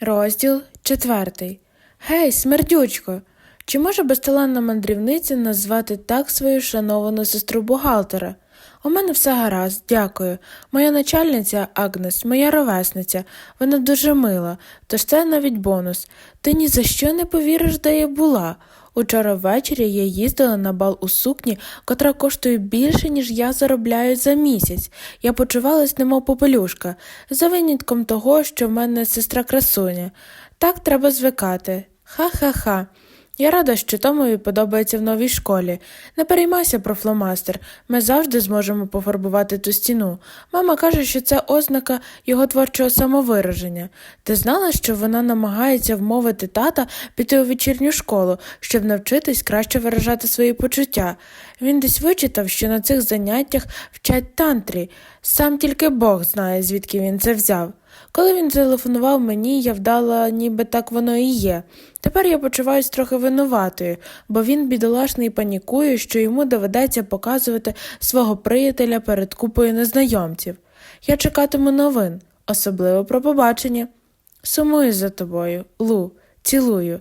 Розділ четвертий. Гей, смердючко! Чи може безталанна мандрівниця назвати так свою шановану сестру бухгалтера? У мене все гаразд, дякую. Моя начальниця Агнес, моя ровесниця, вона дуже мила, тож це навіть бонус. Ти ні за що не повіриш, де я була. Учора ввечері я їздила на бал у сукні, котра коштує більше, ніж я заробляю за місяць. Я почувалась немов попелюшка, за винятком того, що в мене сестра красуня. Так треба звикати. Ха-ха-ха. Я рада, що Томові подобається в новій школі. Не переймайся про фломастер, ми завжди зможемо пофарбувати ту стіну. Мама каже, що це ознака його творчого самовираження. Ти знала, що вона намагається вмовити тата піти у вечірню школу, щоб навчитись краще виражати свої почуття. Він десь вичитав, що на цих заняттях вчать тантрі. Сам тільки Бог знає, звідки він це взяв. Коли він телефонував мені, я вдала, ніби так воно і є. Тепер я почуваюсь трохи винуватою, бо він бідолашний панікує, що йому доведеться показувати свого приятеля перед купою незнайомців. Я чекатиму новин, особливо про побачення. Сумую за тобою, Лу, цілую.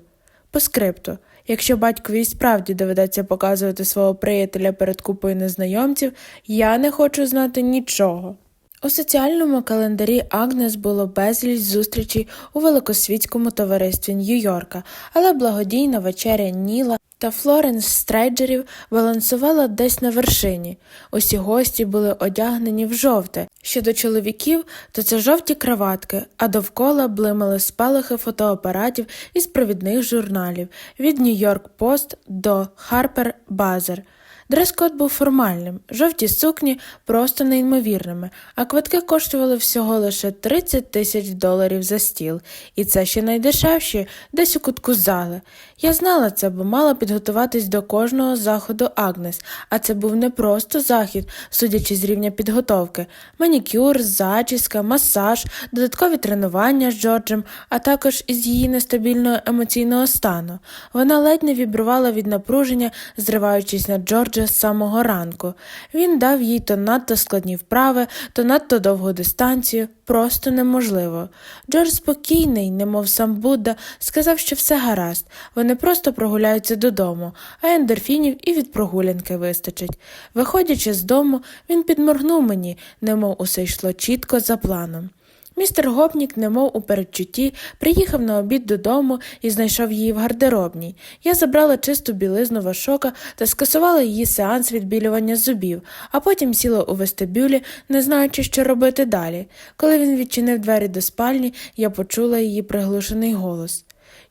По скрипту. Якщо батькові справді доведеться показувати свого приятеля перед купою незнайомців, я не хочу знати нічого. У соціальному календарі Агнес було безліч зустрічей у великосвітському товаристві Нью-Йорка, але благодійна вечеря Ніла та Флоренс Стрейджерів балансувала десь на вершині. Усі гості були одягнені в жовте. Щодо чоловіків, то це жовті краватки, а довкола блимали спалахи фотоапаратів із провідних журналів від Нью-Йорк Пост до Харпер Базер. Дрес-код був формальним, жовті сукні просто неймовірними, а квитки коштували всього лише 30 тисяч доларів за стіл, і це ще найдешевші, десь у кутку зали. Я знала це, бо мала підготуватись до кожного заходу Агнес, а це був не просто захід, судячи з рівня підготовки, манікюр, зачіска, масаж, додаткові тренування з Джорджем, а також із її нестабільного емоційного стану. Вона ледь не вібрувала від напруження, зриваючись на Джорджа з самого ранку. Він дав їй то надто складні вправи, то надто довгу дистанцію, просто неможливо. Джордж спокійний, немов сам Будда, сказав, що все гаразд. Вони просто прогуляються додому, а ендорфінів і від прогулянки вистачить. Виходячи з дому, він підморгнув мені, немов усе йшло чітко за планом. Містер Гопнік, немов у передчутті, приїхав на обід додому і знайшов її в гардеробній. Я забрала чисту білизну Вашока та скасувала її сеанс відбілювання зубів, а потім сіла у вестибюлі, не знаючи, що робити далі. Коли він відчинив двері до спальні, я почула її приглушений голос.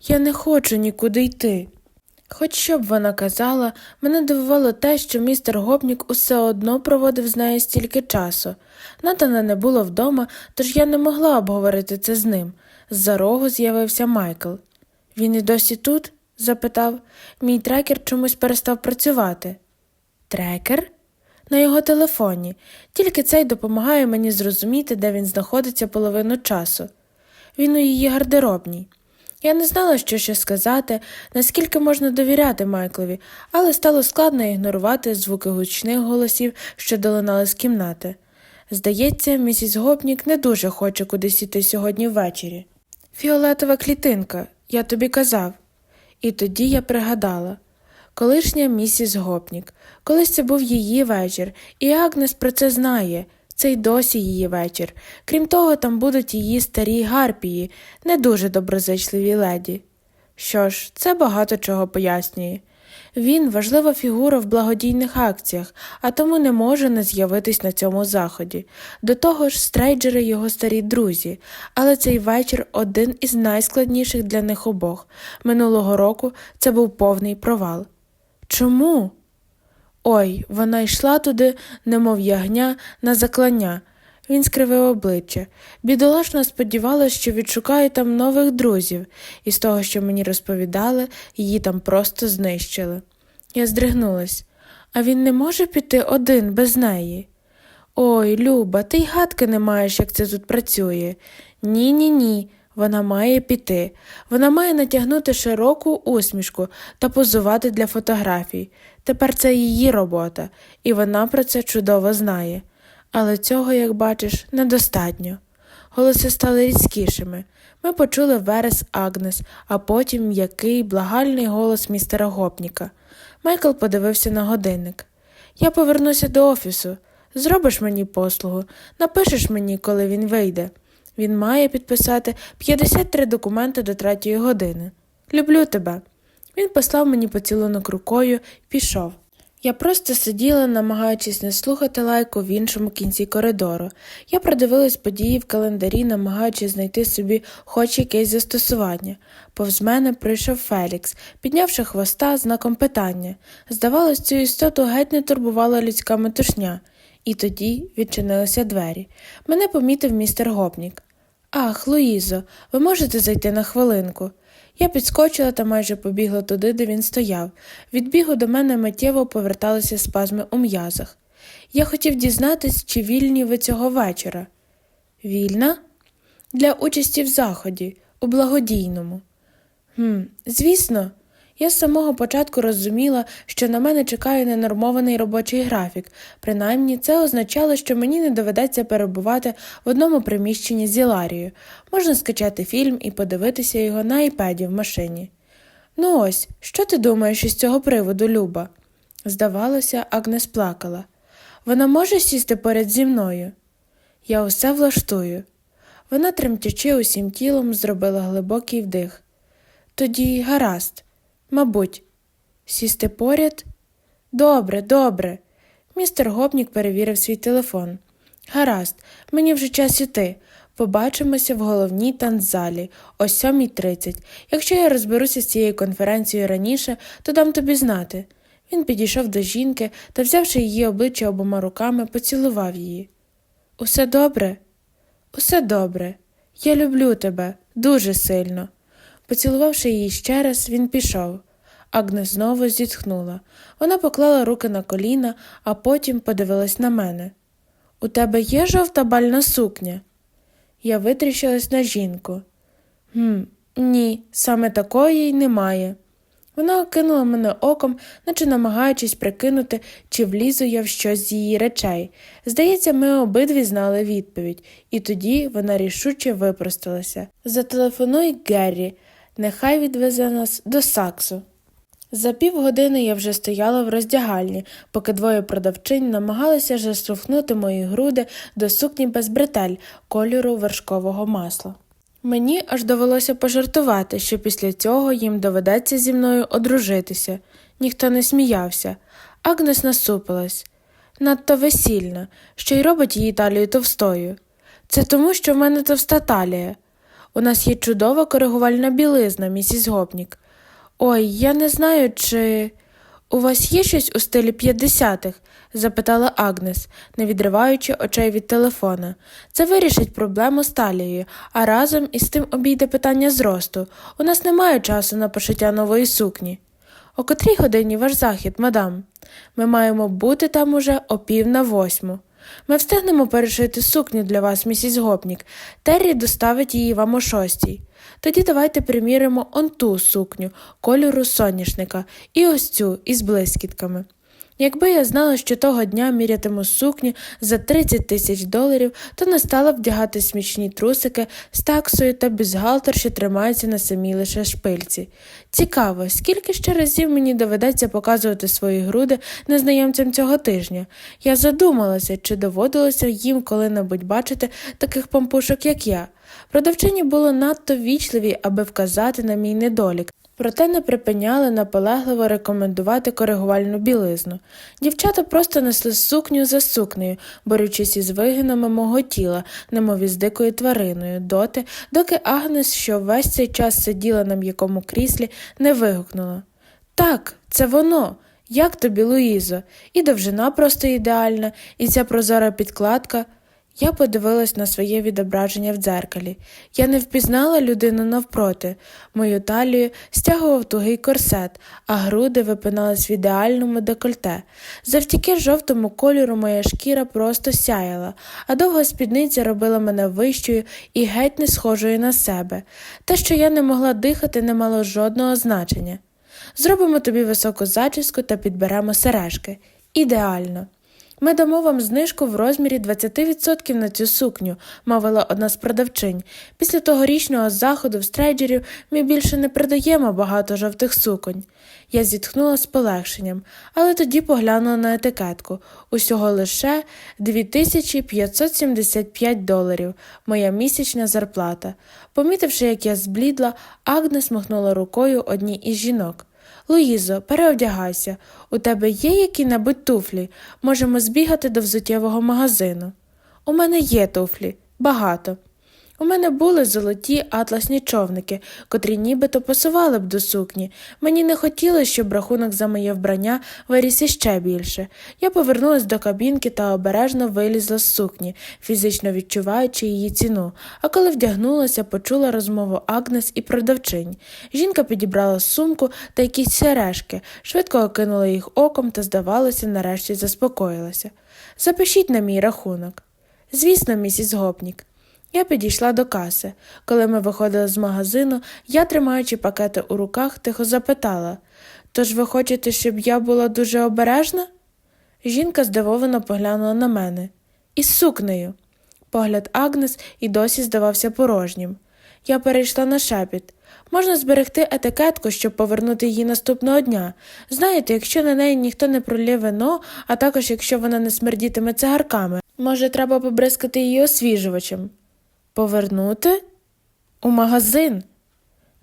Я не хочу нікуди йти. Хоч що б вона казала, мене дивувало те, що містер Гопнік усе одно проводив з нею стільки часу. Натана не було вдома, тож я не могла обговорити це з ним. З-за рогу з'явився Майкл. Він і досі тут? запитав. Мій трекер чомусь перестав працювати. Трекер? На його телефоні. Тільки цей допомагає мені зрозуміти, де він знаходиться половину часу. Він у її гардеробній. Я не знала, що ще сказати, наскільки можна довіряти Майклові, але стало складно ігнорувати звуки гучних голосів, що долинали з кімнати. Здається, місіс Гопнік не дуже хоче кудись іти сьогодні ввечері. Фіолетова клітинка, я тобі казав. І тоді я пригадала. Колишня місіс Гопнік, колись це був її вечір, і Агнес про це знає. Це й досі її вечір. Крім того, там будуть її старі гарпії, не дуже доброзичливі леді. Що ж, це багато чого пояснює. Він важлива фігура в благодійних акціях, а тому не може не з'явитись на цьому заході. До того ж, стрейджери його старі друзі, але цей вечір один із найскладніших для них обох. Минулого року це був повний провал. Чому? Ой, вона йшла туди, немов ягня, на заклання. Він скривив обличчя. Бідолашна сподівалася, що відшукає там нових друзів, і з того, що мені розповідали, її там просто знищили. Я здригнулась. А він не може піти один без неї. Ой, Люба, ти й гадки не маєш, як це тут працює. Ні, ні, ні. Вона має піти. Вона має натягнути широку усмішку та позувати для фотографій. Тепер це її робота, і вона про це чудово знає. Але цього, як бачиш, недостатньо. Голоси стали різкішими. Ми почули верес Агнес, а потім м'який, благальний голос містера Гопніка. Майкл подивився на годинник. Я повернуся до офісу. Зробиш мені послугу, напишеш мені, коли він вийде. Він має підписати 53 документи до третьої години. Люблю тебе. Він послав мені поцілунок рукою і пішов. Я просто сиділа, намагаючись не слухати лайку в іншому кінці коридору. Я продивилась події в календарі, намагаючись знайти собі хоч якесь застосування. Повз мене прийшов Фелікс, піднявши хвоста знаком питання. Здавалось, цю істоту геть не турбувала людська метушня. І тоді відчинилися двері. Мене помітив містер Гопнік. Ах, Луїзо, ви можете зайти на хвилинку. Я підскочила та майже побігла туди, де він стояв. Від бігу до мене миттєво поверталися спазми у м'язах. Я хотів дізнатись, чи вільні ви цього вечора. Вільна? Для участі в заході, у благодійному. Хм, звісно, я з самого початку розуміла, що на мене чекає ненормований робочий графік. Принаймні, це означало, що мені не доведеться перебувати в одному приміщенні з Іларією. Можна скачати фільм і подивитися його на айпеді в машині. Ну ось, що ти думаєш із цього приводу, Люба? Здавалося, Агнес плакала. Вона може сісти поряд зі мною? Я усе влаштую. Вона, тремтячи усім тілом, зробила глибокий вдих. Тоді гаразд. Мабуть, сісти поряд? Добре, добре. Містер Гопнік перевірив свій телефон. Гаразд, мені вже час іти. Побачимося в головній танцзалі о 7.30. Якщо я розберуся з цією конференцією раніше, то дам тобі знати. Він підійшов до жінки та, взявши її обличчя обома руками, поцілував її. Усе добре? Усе добре. Я люблю тебе дуже сильно. Поцілувавши її ще раз, він пішов. Агнес знову зітхнула. Вона поклала руки на коліна, а потім подивилась на мене. У тебе є жовта бальна сукня? Я витріщилась на жінку. «Гм, ні, саме такої й немає. Вона окинула мене оком, наче намагаючись прикинути, чи влізу я в щось з її речей. Здається, ми обидві знали відповідь, і тоді вона рішуче випросталася. Зателефонуй Геррі, нехай відвезе нас до Саксу. За півгодини я вже стояла в роздягальні, поки двоє продавчинь намагалися заштовхнути мої груди до сукні без бретель кольору вершкового масла. Мені аж довелося пожартувати, що після цього їм доведеться зі мною одружитися. Ніхто не сміявся. Агнес насупилась. Надто весільна, що й робить її талію товстою. Це тому, що в мене товста талія. У нас є чудова коригувальна білизна, місіс Гопнік. Ой, я не знаю, чи. У вас є щось у стилі 50-х? запитала Агнес, не відриваючи очей від телефона. Це вирішить проблему з талією, а разом із тим обійде питання зросту. У нас немає часу на пошиття нової сукні. О котрій годині ваш захід, мадам? Ми маємо бути там уже о пів на восьму. Ми встигнемо перешити сукню для вас, місіс Гопнік. Террі доставить її вам о шостій. Тоді давайте приміримо он ту сукню, кольору соняшника, і ось цю із блискітками. Якби я знала, що того дня мірятиму сукню за 30 тисяч доларів, то не стала вдягати смічні трусики з таксою та бюстгальтер, що тримаються на самій лише шпильці. Цікаво, скільки ще разів мені доведеться показувати свої груди незнайомцям цього тижня. Я задумалася, чи доводилося їм коли-небудь бачити таких пампушок, як я. Продавчині було надто вічливі, аби вказати на мій недолік. Проте не припиняли наполегливо рекомендувати коригувальну білизну. Дівчата просто несли сукню за сукнею, борючись із вигинами мого тіла, немов із дикою твариною, доти, доки Агнес, що весь цей час сиділа на м'якому кріслі, не вигукнула Так, це воно. Як тобі, Луїзо? І довжина просто ідеальна, і ця прозора підкладка. Я подивилась на своє відображення в дзеркалі. Я не впізнала людину навпроти. Мою талію стягував тугий корсет, а груди випинались в ідеальному декольте. Завдяки жовтому кольору моя шкіра просто сяяла, а довга спідниця робила мене вищою і геть не схожою на себе. Те, що я не могла дихати, не мало жодного значення. Зробимо тобі високу зачіску та підберемо сережки. Ідеально. Ми дамо вам знижку в розмірі 20% на цю сукню, мовила одна з продавчинь. Після тогорічного заходу в стрейджерів ми більше не продаємо багато жовтих суконь. Я зітхнула з полегшенням, але тоді поглянула на етикетку. Усього лише 2575 доларів, моя місячна зарплата. Помітивши, як я зблідла, Агнес махнула рукою одній із жінок. Луїзо, переодягайся. У тебе є які-небудь туфлі? Можемо збігати до взуттєвого магазину. У мене є туфлі, багато. У мене були золоті атласні човники, котрі нібито пасували б до сукні. Мені не хотілося, щоб рахунок за моє вбрання виріс іще більше. Я повернулась до кабінки та обережно вилізла з сукні, фізично відчуваючи її ціну. А коли вдягнулася, почула розмову Агнес і продавчинь. Жінка підібрала сумку та якісь сережки, швидко окинула їх оком та, здавалося, нарешті заспокоїлася. Запишіть на мій рахунок. Звісно, місіс Гопнік. Я підійшла до каси. Коли ми виходили з магазину, я, тримаючи пакети у руках, тихо запитала Тож ви хочете, щоб я була дуже обережна? Жінка здивовано поглянула на мене. Із сукнею. Погляд Агнес і досі здавався порожнім. Я перейшла на шепіт. Можна зберегти етикетку, щоб повернути її наступного дня. Знаєте, якщо на неї ніхто не пролє вино, а також якщо вона не смердітиме цигарками, може, треба побризкати її освіжувачем. Повернути? У магазин.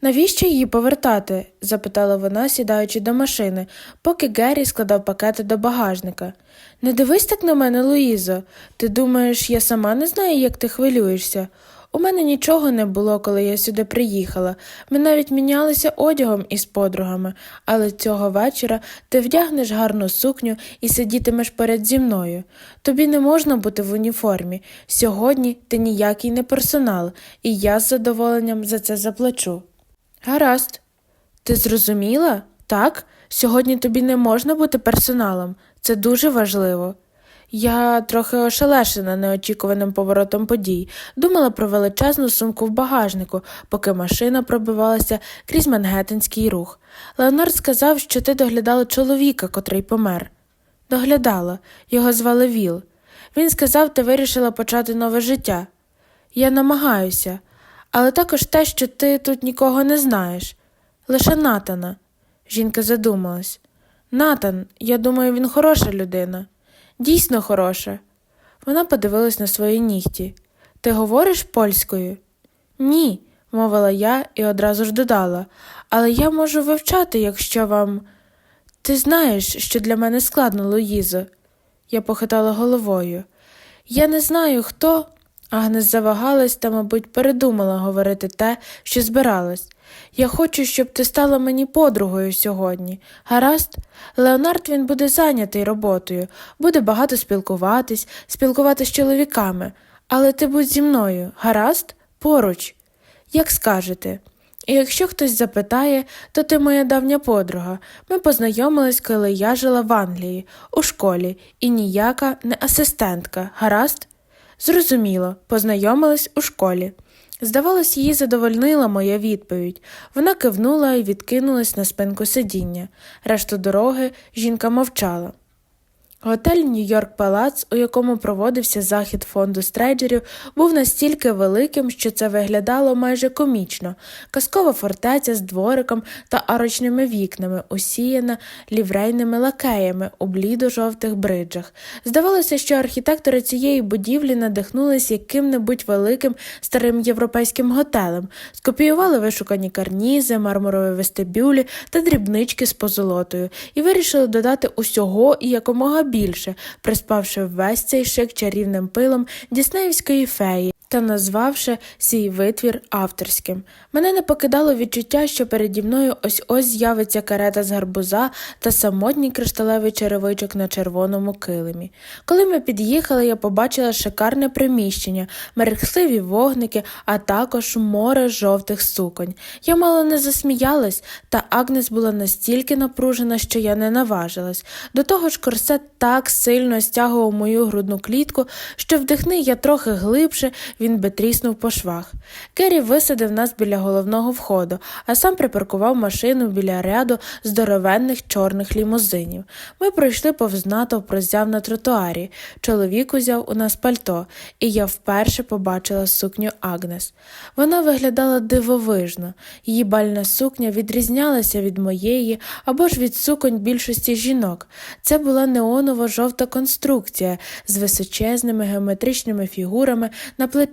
Навіщо її повертати? запитала вона, сідаючи до машини, поки Геррі складав пакети до багажника. Не дивись так на мене, Луїзо. Ти думаєш, я сама не знаю, як ти хвилюєшся. У мене нічого не було, коли я сюди приїхала. Ми навіть мінялися одягом із подругами, але цього вечора ти вдягнеш гарну сукню і сидітимеш перед зі мною. Тобі не можна бути в уніформі. Сьогодні ти ніякий не персонал, і я з задоволенням за це заплачу. Гаразд. Ти зрозуміла? Так, сьогодні тобі не можна бути персоналом. Це дуже важливо. Я трохи ошелешена неочікуваним поворотом подій, думала про величезну сумку в багажнику, поки машина пробивалася крізь мангеттенський рух. Леонард сказав, що ти доглядала чоловіка, котрий помер. Доглядала, його звали Віл. Він сказав, ти вирішила почати нове життя. Я намагаюся, але також те, що ти тут нікого не знаєш. Лише Натана. Жінка задумалась. Натан, я думаю, він хороша людина. Дійсно хороша. Вона подивилась на свої нігті. Ти говориш польською? Ні, мовила я і одразу ж додала, але я можу вивчати, якщо вам. Ти знаєш, що для мене складно, Луїзо. Я похитала головою. Я не знаю, хто. Агнес завагалась та, мабуть, передумала говорити те, що збиралась. Я хочу, щоб ти стала мені подругою сьогодні. Гаразд, Леонард він буде зайнятий роботою, буде багато спілкуватись, спілкуватись з чоловіками, але ти будь зі мною, гаразд, поруч, як скажете. І якщо хтось запитає, то ти моя давня подруга. Ми познайомились, коли я жила в Англії, у школі, і ніяка не асистентка, гаразд? Зрозуміло, познайомились у школі. Здавалось, її задовольнила моя відповідь. Вона кивнула і відкинулась на спинку сидіння. Решту дороги жінка мовчала. Готель Нью-Йорк Палац, у якому проводився захід фонду стрейджерів, був настільки великим, що це виглядало майже комічно. Казкова фортеця з двориком та арочними вікнами, усіяна ліврейними лакеями у блідо-жовтих бриджах. Здавалося, що архітектори цієї будівлі надихнулись яким-небудь великим старим європейським готелем, скопіювали вишукані карнізи, мармурові вестибюлі та дрібнички з позолотою і вирішили додати усього і якомога більше, приспавши весь цей шик чарівним пилом діснеївської феї та назвавши свій витвір авторським. Мене не покидало відчуття, що переді мною ось ось з'явиться карета з гарбуза та самотній кришталевий черевичок на червоному килимі. Коли ми під'їхали, я побачила шикарне приміщення, мерехтливі вогники, а також море жовтих суконь. Я мало не засміялась, та Агнес була настільки напружена, що я не наважилась. До того ж, корсет так сильно стягував мою грудну клітку, що вдихни я трохи глибше, він би тріснув по швах. Керрі висадив нас біля головного входу, а сам припаркував машину біля ряду здоровенних чорних лімузинів. Ми пройшли повз натовп роззяв на тротуарі. Чоловік узяв у нас пальто, і я вперше побачила сукню Агнес. Вона виглядала дивовижно. Її бальна сукня відрізнялася від моєї або ж від суконь більшості жінок. Це була неонова жовта конструкція з височезними геометричними фігурами на плечах.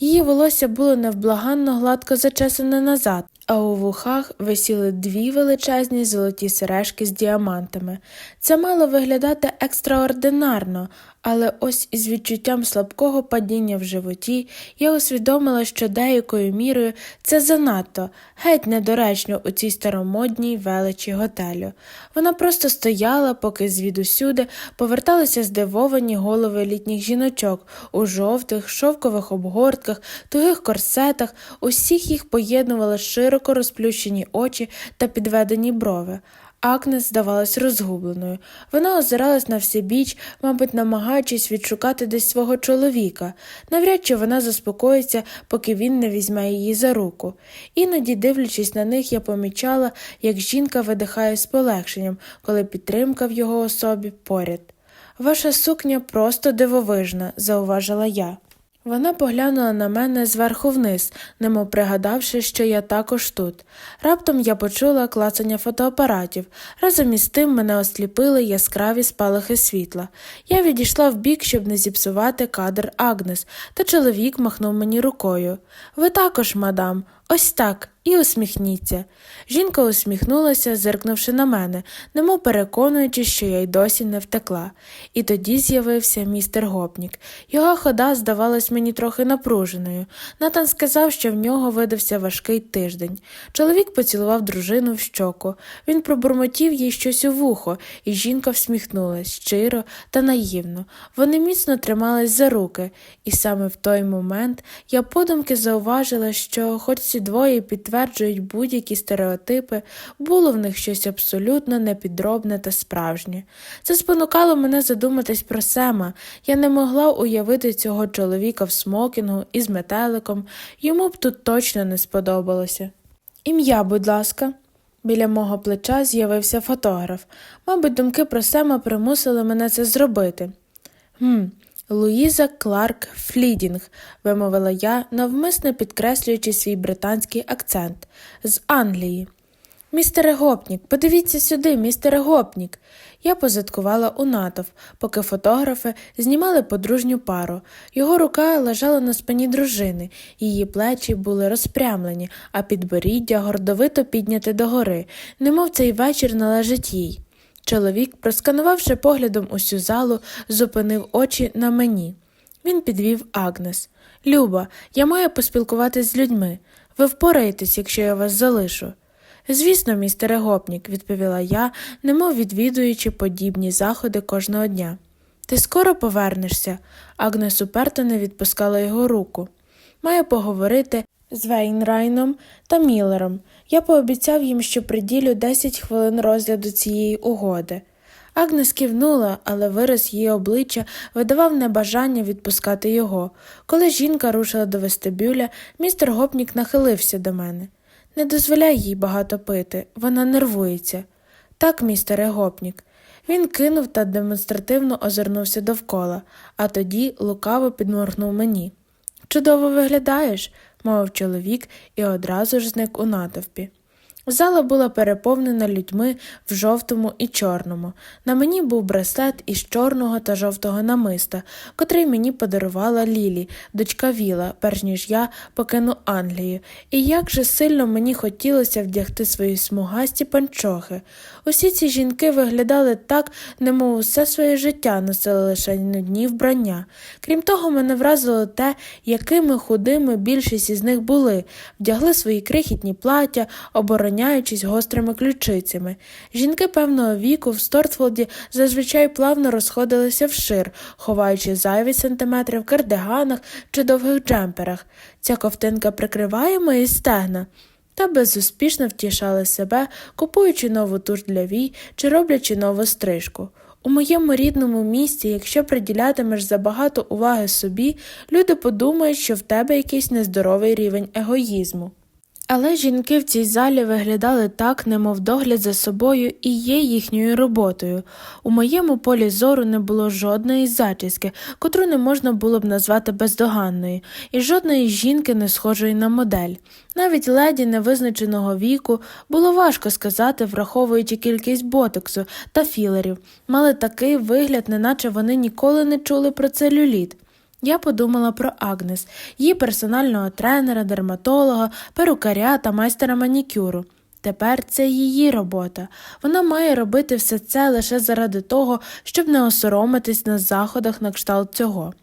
Її волосся було невблаганно гладко зачесане назад. А у вухах висіли дві величезні золоті сережки з діамантами. Це мало виглядати екстраординарно, але ось із відчуттям слабкого падіння в животі я усвідомила, що деякою мірою це занадто, геть недоречно у цій старомодній величі готелю. Вона просто стояла, поки звідусюди поверталися здивовані голови літніх жіночок у жовтих, шовкових обгортках, тугих корсетах, усіх їх поєднували широко розплющені очі та підведені брови. Агнес здавалась розгубленою. Вона озиралась на всебіч, мабуть, намагаючись відшукати десь свого чоловіка. Навряд чи вона заспокоїться, поки він не візьме її за руку. Іноді, дивлячись на них, я помічала, як жінка видихає з полегшенням, коли підтримка в його особі поряд. Ваша сукня просто дивовижна, зауважила я. Вона поглянула на мене зверху вниз, немов пригадавши, що я також тут. Раптом я почула клацання фотоапаратів. Разом із тим мене осліпили яскраві спалахи світла. Я відійшла вбік, щоб не зіпсувати кадр Агнес, та чоловік махнув мені рукою. Ви також, мадам, ось так, і усміхніться. Жінка усміхнулася, зиркнувши на мене, немов переконуючись, що я й досі не втекла. І тоді з'явився містер Гопнік. Його хода здавалась мені трохи напруженою. Натан сказав, що в нього видався важкий тиждень. Чоловік поцілував дружину в щоку. Він пробурмотів їй щось у вухо, і жінка всміхнулась щиро та наївно. Вони міцно тримались за руки, і саме в той момент я подумки зауважила, що, хоч ці двоє підтверджують будь-які стереотипи, було в них щось абсолютно непідробне та справжнє. Це спонукало мене задуматись про Сема. Я не могла уявити цього чоловіка в смокінгу із метеликом, йому б тут точно не сподобалося. Ім'я, будь ласка. Біля мого плеча з'явився фотограф. Мабуть, думки про Сема примусили мене це зробити. Гм, Луїза Кларк Флідінг, вимовила я, навмисно підкреслюючи свій британський акцент з Англії. Містере Гопнік, подивіться сюди, містере Гопнік. Я позадкувала у натовп, поки фотографи знімали подружню пару. Його рука лежала на спині дружини, її плечі були розпрямлені, а підборіддя гордовито підняте догори, немов цей вечір належить їй. Чоловік, просканувавши поглядом усю залу, зупинив очі на мені. Він підвів Агнес. Люба, я маю поспілкуватись з людьми. Ви впораєтесь, якщо я вас залишу. Звісно, містере Гопнік, відповіла я, немов відвідуючи подібні заходи кожного дня. Ти скоро повернешся. Агнес уперто не відпускала його руку. Маю поговорити з Вейнрайном та Міллером. Я пообіцяв їм, що приділю 10 хвилин розгляду цієї угоди. Агнес кивнула, але вираз її обличчя видавав небажання відпускати його. Коли жінка рушила до вестибюля, містер Гопнік нахилився до мене. Не дозволяй їй багато пити, вона нервується. Так, містере Гопнік. Він кинув та демонстративно озирнувся довкола, а тоді лукаво підморгнув мені. Чудово виглядаєш, мовив чоловік і одразу ж зник у натовпі. Зала була переповнена людьми в жовтому і чорному. На мені був браслет із чорного та жовтого намиста, котрий мені подарувала Лілі, дочка Віла, перш ніж я покину Англію. І як же сильно мені хотілося вдягти свої смугасті панчохи. Усі ці жінки виглядали так, немов усе своє життя носили лише нудні вбрання. Крім того, мене вразило те, якими худими більшість із них були, вдягли свої крихітні плаття, обороняючись гострими ключицями. Жінки певного віку в Стортфолді зазвичай плавно розходилися вшир, ховаючи зайві сантиметри в кардиганах чи довгих джемперах. Ця ковтинка прикриває мої стегна. Та безуспішно втішали себе, купуючи нову туш для вій чи роблячи нову стрижку. У моєму рідному місті, якщо приділятимеш забагато уваги собі, люди подумають, що в тебе якийсь нездоровий рівень егоїзму. Але жінки в цій залі виглядали так, немов догляд за собою і є їхньою роботою. У моєму полі зору не було жодної зачіски, котру не можна було б назвати бездоганною, і жодної жінки не схожої на модель. Навіть леді невизначеного віку було важко сказати, враховуючи кількість ботоксу та філерів, мали такий вигляд, неначе вони ніколи не чули про целюліт. Я подумала про Агнес, її персонального тренера, дерматолога, перукаря та майстера манікюру. Тепер це її робота. Вона має робити все це лише заради того, щоб не осоромитись на заходах на кшталт цього.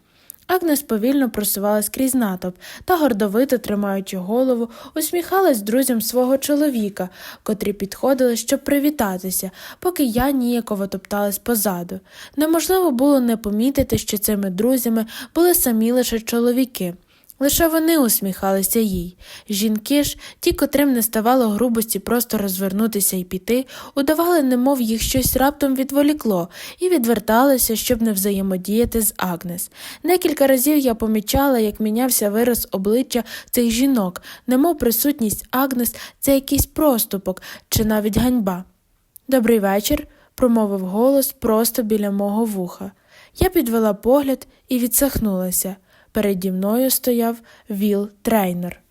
Агнес повільно просувалась крізь натовп та, гордовито тримаючи голову, усміхалась друзям свого чоловіка, котрі підходили, щоб привітатися, поки я ніяково топталась позаду. Неможливо було не помітити, що цими друзями були самі лише чоловіки. Лише вони усміхалися їй. Жінки ж, ті, котрим не ставало грубості просто розвернутися і піти, удавали, немов їх щось раптом відволікло, і відверталися, щоб не взаємодіяти з Агнес. Декілька разів я помічала, як мінявся вираз обличчя цих жінок, немов присутність Агнес це якийсь проступок чи навіть ганьба. Добрий вечір, промовив голос просто біля мого вуха. Я підвела погляд і відсахнулася. Переді мною стояв Віл Трейнер.